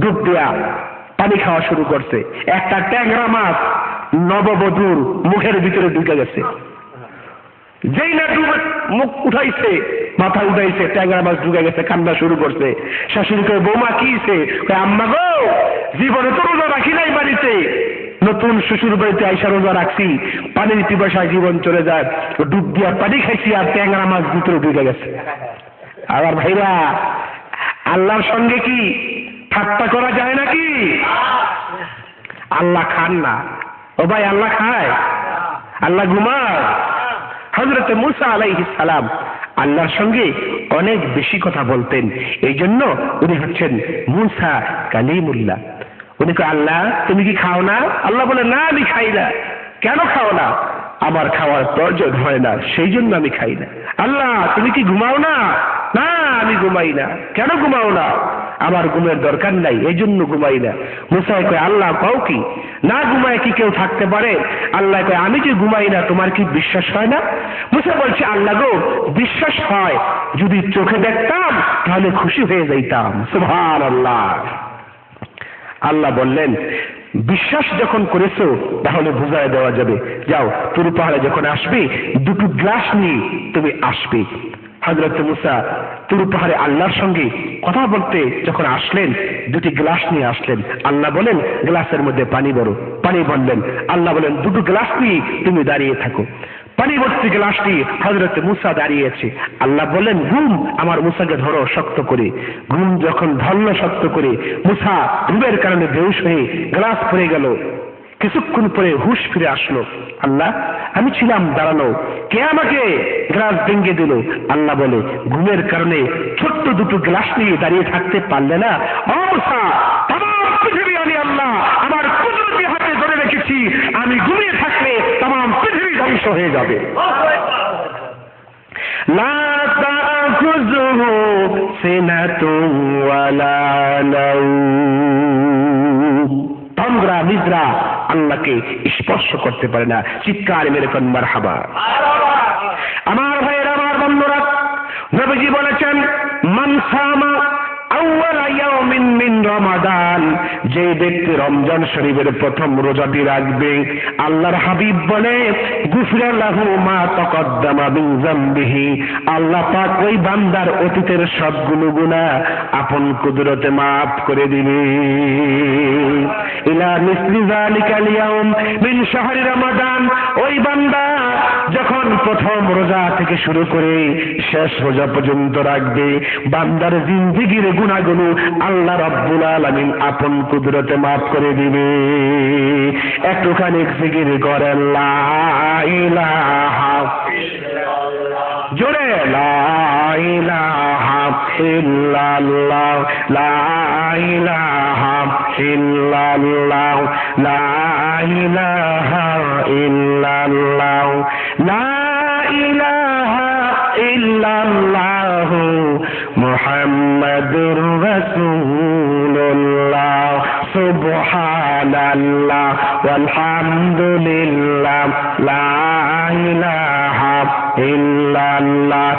ডুব দেয়া পানি খাওয়া শুরু করছে। একটা ট্যাংরা মাছ নববধূর মুখের ভিতরে ঢুকে গেছে। যেই না ডুবে মুখ উঠাইছে, মাথা উঠাইছে, ট্যাংরা মাছ ঢুকে গেছে, কান্না শুরু করছে। শাশুড়ি কয়ে, বৌমা কিছে আম্মা গো, জীবনে তো রোজা রাখি নাই বাড়িতে। নতুন শ্বশুর বাড়িতে আইসা রোজা রাখছি। পানির পিপাসায় জীবন চলে যায়। ডুব দিয়া পানি খাইছি আর ট্যাংরা মাছ ভিতরে ঢুকে গেছে। আবার ভাইরা, আল্লাহর সঙ্গে কি? ঠাট্টা করা যায় নাকি? আল্লাহ খান না। ও ভাই, আল্লাহ খায়। আল্লাহ ঘুমায়। হজরত মুসা আলাইহিস সালাম আল্লাহর সঙ্গে অনেক বেশি কথা বলতেন। এই জন্য উনি হচ্ছেন মুসা কালিমুল্লাহ। উনি কো আল্লাহ, তুমি কি খাও না? আল্লাহ বলে, না, আমি খাই না। কেন খাও না? আমার খাওয়ার প্রয়োজন হয় না, সেই জন্য আমি খাই না। আল্লাহ, তুমি কি ঘুমাও না? না, আমি ঘুমাই না। কেন ঘুমাও না? আমার ঘুমের দরকার নাই এই জন্য ঘুমাই না। মুসাই কয়, আল্লাহ পাও কি? না ঘুমায় কি কেউ থাকতে পারে? আল্লাহ কয়, আমি যে ঘুমাই না, তোমার কি বিশ্বাস হয় না? মুসা বলছে, আল্লাহ গো, বিশ্বাস হয়। যদি চোখে দেখতাম, তাহলে খুশি হয়ে যাইতাম। সুভান আল্লাহ আল্লাহ বললেন, বিশ্বাস যখন করেছ, তাহলে বুঝায় দেওয়া যাবে। যাও তুরু পাহাড়ে যখন আসবে, দুটো গ্লাস নিয়ে তুমি আসবে। হজরত মুসা তুরু পাহাড়ে আল্লাহর সঙ্গে কথা বলতে যখন আসলেন, দুটি গ্লাস নিয়ে আসলেন। আল্লাহ বলেন, গ্লাসের মধ্যে পানি বড় পানি বললেন, আল্লাহ বলেন, দুটো গ্লাস নিয়ে তুমি দাঁড়িয়ে থাকো। পানি ভর্তি গ্লাসটি হজরত মুসা দাঁড়িয়েছে। আল্লাহ বললেন ঘুম আমার মুসাকে ধরো শক্ত করে। ঘুম যখন ধরল শক্ত করে, মুসা ঘুমের কারণে বেউস হয়ে গ্লাস পড়ে গেল। কিছুক্ষণ পরে হুশ ফিরে আসলো। আল্লাহ আমি ছিলাম, দাঁড়ানো। কে আমাকে গ্লাস ভেঙে দিল? আল্লাহ বলে, ঘুমের কারণে ছোট্ট দুটো গ্লাস নিয়ে দাঁড়িয়ে থাকতে পারলে না। অবস্থা পৃথিবী আমি আল্লাহ আমার কুদরতি হাতে ধরে রেখেছি। আমি ঘুমিয়ে থাকলে তাম পৃথিবী ধ্বংস হয়ে যাবে। লা তাখুযুহু সিনাতুন ওয়ালা নাওম তন্দ্রা নিদ্রা আল্লাহকে স্পর্শ করতে পারে না। চিৎকার মেরে কোন, মারহাবা। আমার ভাইয়ের, আমার বন্ধুরা, নবীজি বলেছেন মানসামা মিন যে ব্যক্তি রমজান শরীফের প্রথম রোজাটি রাখবে, আল্লাহর হাবিব বলে আল্লাহ পাক ওই বান্দার অতীতের সবগুলো গুনাহ আপন কুদরতে মাফ করে দিবে। ইলা মিসলি শাহরি রমাদান। ওই বান্দা যখন প্রথম রোজা থেকে শুরু করে শেষ রোজা পর্যন্ত রাখবে, বান্দার জিন্দিগির গুণাগুলো আল্লাহ রব্বুল আলামিন আপন কুদরতে মাফ করে দিবে। একটুখানি জিকির করেন জোরে, লা ইলাহা ইল্লাল্লাহ, লা সুবহানাল্লাহ ওয়ালহামদুলিল্লাহ লা ইলাহা ইল্লাল্লাহ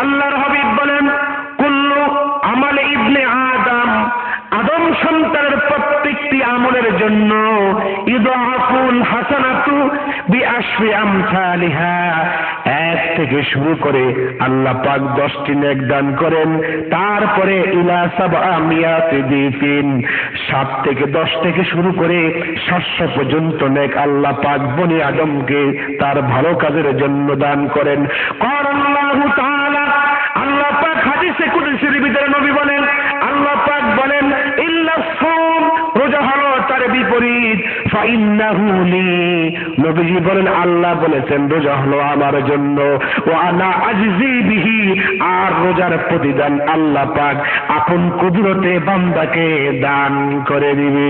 আল্লাহর হাবিব বলেন কুল্লু আমালে ইবনে আদম আদম সন্তানের প্রত্যেকটি আমলের জন্য ইদাফুল হাসানাতু বিআশরি আমসালিহা। এক থেকে শুরু করে আল্লাহ পাক দশটি নেক দান করেন। তারপরে ইলা সাবআ মিয়াতি দিফিন সাত থেকে দশ থেকে শুরু করে সাতশো পর্যন্ত নেক আল্লাহ পাক বনি আদমকে তার ভালো কাজের জন্য দান করেন। কর আল্লাহু তাআলা আল্লাহ পাক হাদিসে কুদসির ভিতরে নবী বলেন বিপরীত। নবীজি বলেন, আল্লাহ বলেছেন, রোজা হলো আমার জন্য। ও আনা আজিজি বিহি। আর রোজার প্রতিদান আল্লাহ পাক আপন কুদরতে বান্দাকে দান করে দিবে।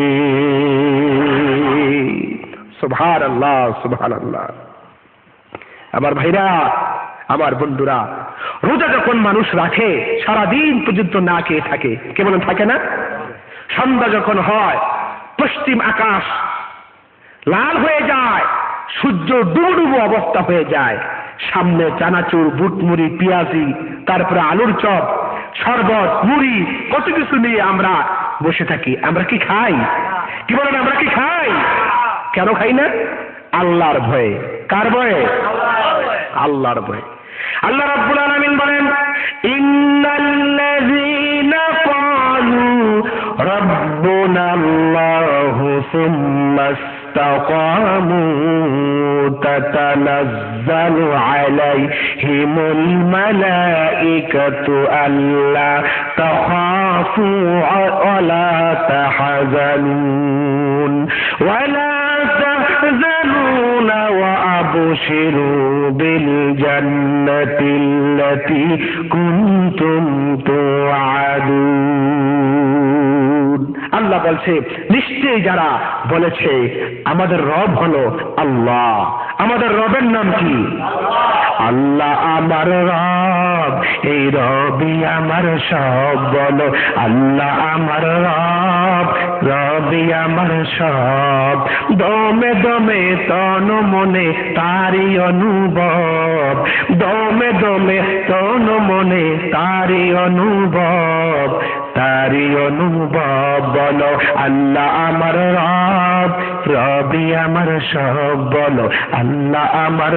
সুবহানাল্লাহ সুবহানাল্লাহ। আমার ভাইরা, আমার বন্ধুরা, রোজা যখন মানুষ রাখে, সারাদিন পর্যন্ত না খেয়ে থাকে কেমন থাকে না? সন্ধ্যা যখন হয় পশ্চিম আকাশ। লাল হয়ে যায়, সূর্য ডুবুডুবু অবস্থা হয়ে যায়। সামনে চানাচুর, বুটমুড়ি, পেঁয়াজি, তারপরে আলুর চপ, শরবত, মুড়ি, কত কিছু নিয়ে আমরা বসে থাকি। আমরা কি খাই? কি বলেন, আমরা কি খাই? কেন খাই না? আল্লাহর ভয়ে। কার ভয়ে? আল্লাহর ভয়ে। আল্লাহ রাব্বুল আলামিন বলেন ربنا الله ثم استقاموا تتنزل عليهم الملائكة ألا تخافوا ولا تحزنون ولا تحزنون وأبشروا بالجنة التي كنتم توعدون আল্লাহ বলছে, নিশ্চয়ই যারা বলেছে, আমাদের রব হলো আল্লাহ। আমাদের রবের নাম কি? আল্লাহ আমার রব, এই রবি আমার সব বলো। আল্লাহ আমার রব রবি আমার সব। দমে দমে তন মনে তারি অনুভব। দমে দমে তন মনে তারি অনুভব। অনুভব বলো, আল্লাহ আমার রব। আমার সব, বলো, আল্লাহ আমার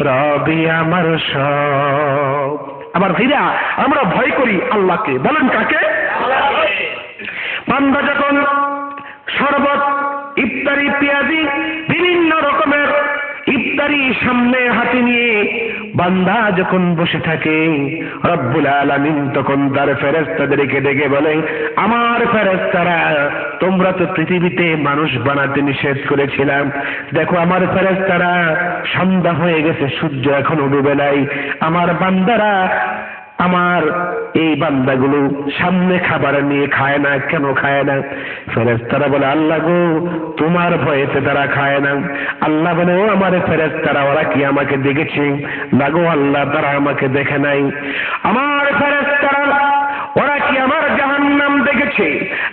রবি। আমার সব। আমার ভাইরা আমরা ভয় করি আল্লাহকে। বলেন কাকে? বান্দা যখন শরবত, ইফতারি, পেঁয়াজি, বিভিন্ন রকমের ইফতারি সামনে হাতে নিয়ে বান্দা যখন বসে থাকে, রব্বুল আলামিন তখন তার ফেরেস্তাদেরকে ডেকে বলে, আমার ফেরেস্তারা তোমরা তো পৃথিবীতে মানুষ বানাতে নিষেধ করেছিলাম। দেখো আমার ফেরেস্তারা সন্ধ্যা হয়ে গেছে, সূর্য এখনও ডুবে নাই। আমার বান্দারা আমার এই বান্দাগুলো সামনে খাবার নিয়ে খায় না, কেন খায় না? ফেরেস্তারা বলে, আল্লাহ গো, তোমার ভয়েতে তারা খায় না। আল্লাহ বলে, ও আমার ফেরেস্তারা ওরা কি আমাকে দেখেছে? না গো, আল্লাহ তারা আমাকে দেখে নাই। আমার ফেরেস্তারা ওরা কি আমার জাহান্নাম দেখেছে?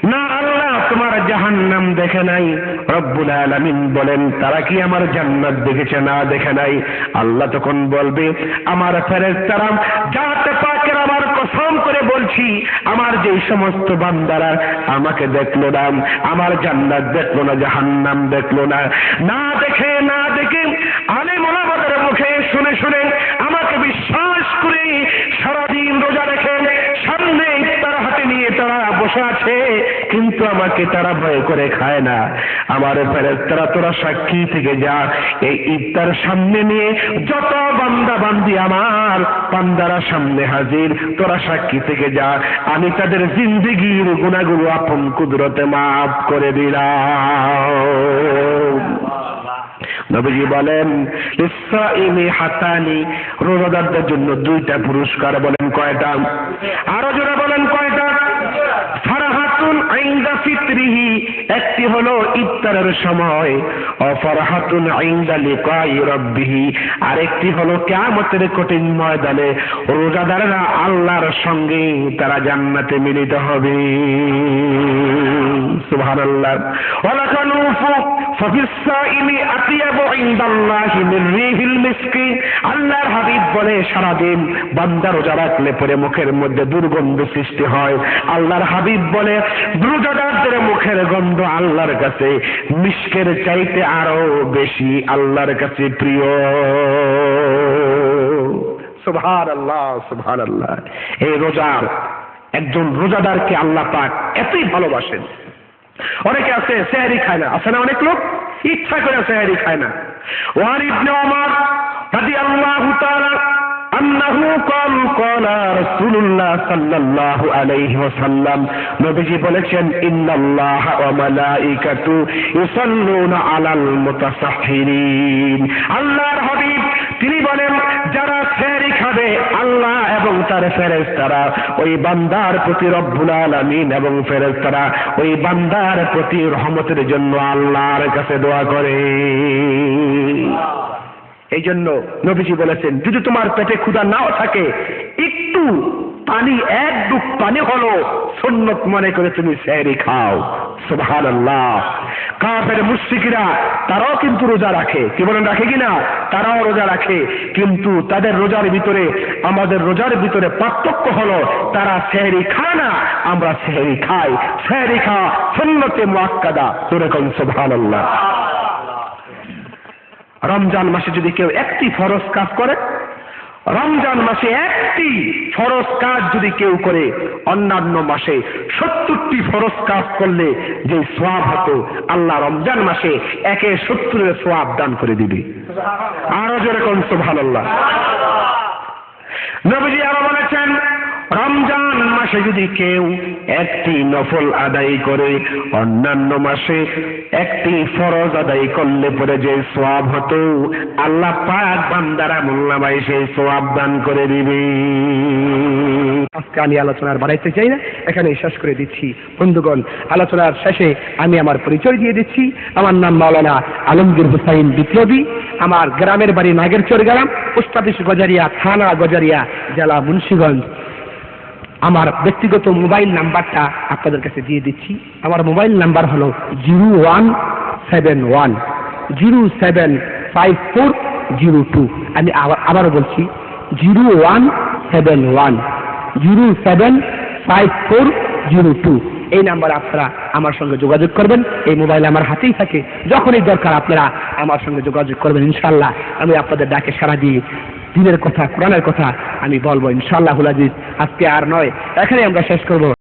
না আল্লাহ তোমার জাহান্নাম দেখে নাই। রব্বুল আলামিন বলেন, তারা কি আমার জান্নাত দেখেছে না দেখে নাই? আল্লাহ তখন বলবে, আমার ফেরেস্তারা যাতে কসম করে বলছি, আমার যে সমস্ত বান্দারা আমাকে দেখল না, আমার জান্নাত দেখল না, জাহান্নাম দেখল না না দেখে না দেখে আলে মোলাবাদের মুখে শুনে শুনে আমাকে বিশ্বাস করে সারাদিন রোজা রেখে সামনে তারা বসে আছে, কিন্তু আমাকে তারা ভয় করে খায় না। আমার ফেরেস্তারা তোরা সাক্ষী থেকে যা, এই ইফতার সামনে নিয়ে যত বান্দা বান্দি আমার, বান্দারা সামনে হাজির, তোরা সাক্ষী থেকে যা। আমি তাদের জিন্দিগির গুণাগুলো আপন কুদরতে মাফ করে দিলাম। নবীজি বলেন হাতানি রোজাদারদের জন্য দুইটা পুরস্কার বলেন কয়টা? আরও জোরে বলেন কয়টা? ফারাহাতুন আইন্দা ফিতরিহি, একটি হলো ইফতারের সময়। অফারাহাতুন আইন্দা লিকাই রব্বিহি, আরেকটি হলো কিয়ামতের কঠিন ময়দানে। রোজাদাররা আল্লাহর সঙ্গে তারা জান্নাতে মিলিত হবে। সুবহানাল্লাহ। মিসকি। আল্লাহর হাবিব বলে রোজা রাখলে পরে মুখের মধ্যে দুর্গন্ধ সৃষ্টি হয়। আল্লাহর হাবিব বলে মুখের গন্ধ আল্লাহর কাছে মিষ্কের চাইতে আরও বেশি আল্লাহর কাছে প্রিয়। সুবহান আল্লাহ সুবহান আল্লাহ এই রোজার একজন রোজাদারকে আল্লাহ পাক এতই ভালোবাসেন। অনেকে আছে, সেহারি খায় না। আছে না অনেক লোক? ইচ্ছা করে সেহারি খায় না। ওয়ার ইবনে ওমর তাআলা আন্নাহু রাসূলুল্লাহ সাল্লাল্লাহু আলাইহি ওয়াসাল্লাম। নবীজি বলেছেন, ইন্নাল্লাহ ওয়া মালাইকাতু ইউসাল্লুনা আলাল মুতাসাহহিরিন। আল্লাহর হাবিব, তিনি বলেন, যারা সেহারি খাবে আল্লাহ এবং তার ফেরেশতারা। ওই বান্দার প্রতি রব্বুল আলামিন এবং ফেরেশতারা ওই বান্দার প্রতি রহমতের জন্য আল্লাহর কাছে দোয়া করে। এই জন্য নবীজি বলেছেন, যদি তোমার পেটে ক্ষুধা নাও থাকে, একটু পানি, এক ডুব পানি হলো সন্ন্যত মনে করে তুমি স্যারি খাও। সুবহান আল্লাহ কাফের মুশ্রিকরা তারাও কিন্তু রোজা রাখে। কি বলেন, রাখে কিনা তারাও রোজা রাখে। কিন্তু তাদের রোজার ভিতরে, আমাদের রোজার ভিতরে পার্থক্য হলো, তারা সেহরি খায় না, আমরা সেহরি খাই। সেহরি খা সন্ন্যতে মুআক্কাদা। এরকম সুবহান আল্লাহ রমজান মাসে যদি কেউ একটি ফরজ কাজ করে রমজান মাসে একটি ফরজ কাজ যদি কেউ করে, অন্যান্য মাসে সত্তরটি ফরজ কাজ করলে যে সোয়াব হতো, আল্লাহ রমজান মাসে একে সত্তরের সোয়াব দান করে দিবে। আরও যেরকম আল্লাহ নবীজি আরও বলেছেন রমজান মাসে যদি কেউ একটি নফল আদায় করে, অন্যান্য মাসে একটি ফরজ আদায় করলে পরে যে সোয়াব হতো, আল্লাহ পাক বান্দারা মোল্লামাই সেই সোয়াব দান করে দিবে। আজকে আমি আলোচনার বাড়াইতে চাই না এখানে শেষ করে দিচ্ছি। বন্ধুগণ, আলোচনার শেষে আমি আমার পরিচয় দিয়ে দিচ্ছি। আমার নাম মাওলানা আলমগীর হুসাইন বিপ্লবী। আমার গ্রামের বাড়ি নাগেরচর গ্রাম, পোস্ট গজারিয়া, থানা গজারিয়া, জেলা মুন্সিগঞ্জ। আমার ব্যক্তিগত মোবাইল নাম্বারটা আপনাদের কাছে দিয়ে দিচ্ছি। আমার মোবাইল নাম্বার হলো zero one seven one, zero seven five four zero two. আমি আবার, আবারও বলছি, zero one seven one, zero seven five four zero two. এই নাম্বারে আপনারা আমার সঙ্গে যোগাযোগ করবেন। এই মোবাইল আমার হাতেই থাকে। যখনই দরকার আপনারা আমার সঙ্গে যোগাযোগ করবেন ইনশাল্লাহ আমি আপনাদের ডাকে সারা দিয়ে দিনের কথা, কোরআনের কথা আমি বলব ইনশাল্লাহ আজিজ। আজকে আর নয় এখানে আমরা শেষ করব।